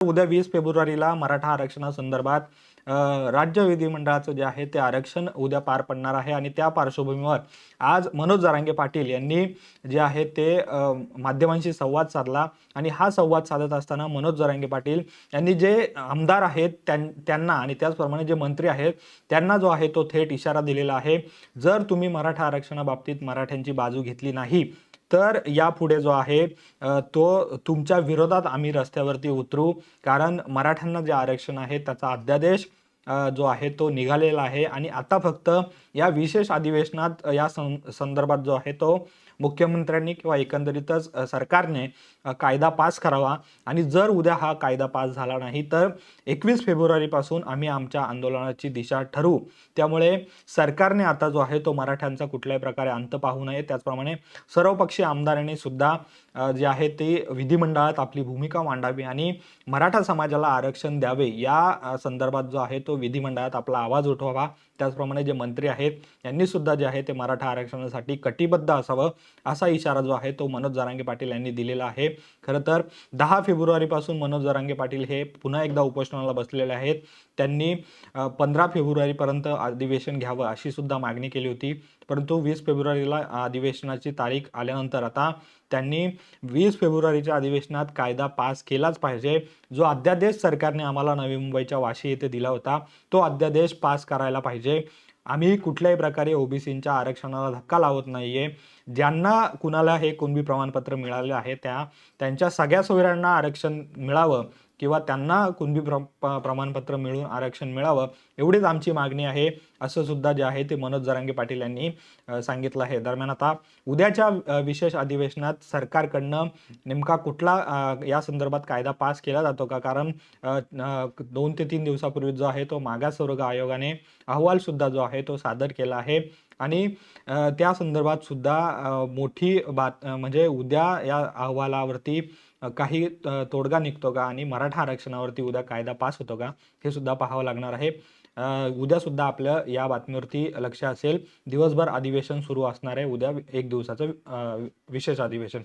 उद्या वीस फेब्रुवारीला मराठा आरक्षणासंदर्भात राज्य विधिमंडळाचं जे आहे ते आरक्षण उद्या पार पडणार आहे आणि त्या पार्श्वभूमीवर आज मनोज जारांगे पाटील यांनी जे आहे ते माध्यमांशी संवाद साधला आणि हा संवाद साधत असताना मनोज जारांगे पाटील यांनी जे आमदार आहेत त्यां त्यांना आणि त्याचप्रमाणे जे मंत्री आहेत त्यांना जो आहे तो थेट इशारा दिलेला आहे जर तुम्ही मराठा आरक्षणाबाबतीत मराठ्यांची बाजू घेतली नाही तर यापुढे जो आहे तो तुमच्या विरोधात आम्ही रस्त्यावरती उतरू. कारण मराठ्यांना जे आरक्षण आहे त्याचा अध्यादेश जो आहे तो निघालेला आहे. आणि आता फक्त या विशेष अधिवेशनात या सं संदर्भात जो आहे तो मुख्यमंत्र्यांनी किंवा एकंदरीतच सरकारने कायदा पास करावा. आणि जर उद्या हा कायदा पास झाला नाही तर एकवीस फेब्रुवारीपासून आम्ही आमच्या आंदोलनाची दिशा ठरवू. त्यामुळे सरकारने आता जो आहे तो मराठ्यांचा कुठल्याही प्रकारे अंत पाहू नये. त्याचप्रमाणे सर्वपक्षीय आमदारांनी सुद्धा जे आहे ते विधिमंडळात आपली भूमिका मांडावी आणि मराठा समाजाला आरक्षण द्यावे. या संदर्भात जो आहे तो विधिमंडळात आपला आवाज उठवावा. त्याचप्रमाणे जे मंत्री आहेत यांनी सुद्धा जे आहे ते मराठा आरक्षणासाठी कटिबद्ध असावं असा इशारा जो आहे तो मनोज जरांगे पाटील यांनी दिलेला आहे. खरं तर दहा फेब्रुवारीपासून मनोज जरांगे पाटील हे पुन्हा एकदा उपोषणाला बसलेले आहेत. त्यांनी पंधरा फेब्रुवारीपर्यंत अधिवेशन घ्यावं अशी सुद्धा मागणी केली होती. परंतु वीस फेब्रुवारीला अधिवेशनाची तारीख आल्यानंतर आता त्यांनी वीस फेब्रुवारीच्या अधिवेशनात कायदा पास केलाच पाहिजे. जो अध्यादेश सरकारने आम्हाला नवी मुंबईच्या वाशी येथे दिला होता तो अध्यादेश पास करायला पाहिजे. आम्ही कुठल्याही प्रकारे ओबीसींच्या आरक्षणाला धक्का लावत नाही आहे ज्यांना कुणाला हे कुणबी प्रमाणपत्र मिळाले आहे त्या त्यांच्या सगळ्या सोयऱ्यांना आरक्षण मिळावं किंवा त्यांना कुणबी प्र प्रमाणपत्र मिळून आरक्षण मिळावं एवढीच आमची मागणी आहे असं सुद्धा जे आहे ते मनोज जरांगे पाटील यांनी सांगितलं आहे. दरम्यान आता उद्याच्या विशेष अधिवेशनात सरकारकडनं नेमका कुठला या संदर्भात कायदा पास केला जातो का? कारण दोन ते तीन दिवसापूर्वी जो आहे तो मागासवर्ग आयोगाने अहवाल सुद्धा जो आहे तो सादर केला आहे. आणि त्या संदर्भात सुद्धा मोठी बात म्हणजे उद्या या अहवालावरती काही तोडगा निघतो का आणि मराठा आरक्षणावरती उद्या कायदा पास होतो का हे सुद्धा पाहावं लागणार आहे. उद्या सुद्धा आपलं या बातमीवरती लक्ष असेल. दिवसभर अधिवेशन सुरू असणार आहे. उद्या एक दिवसाचं विशेष अधिवेशन.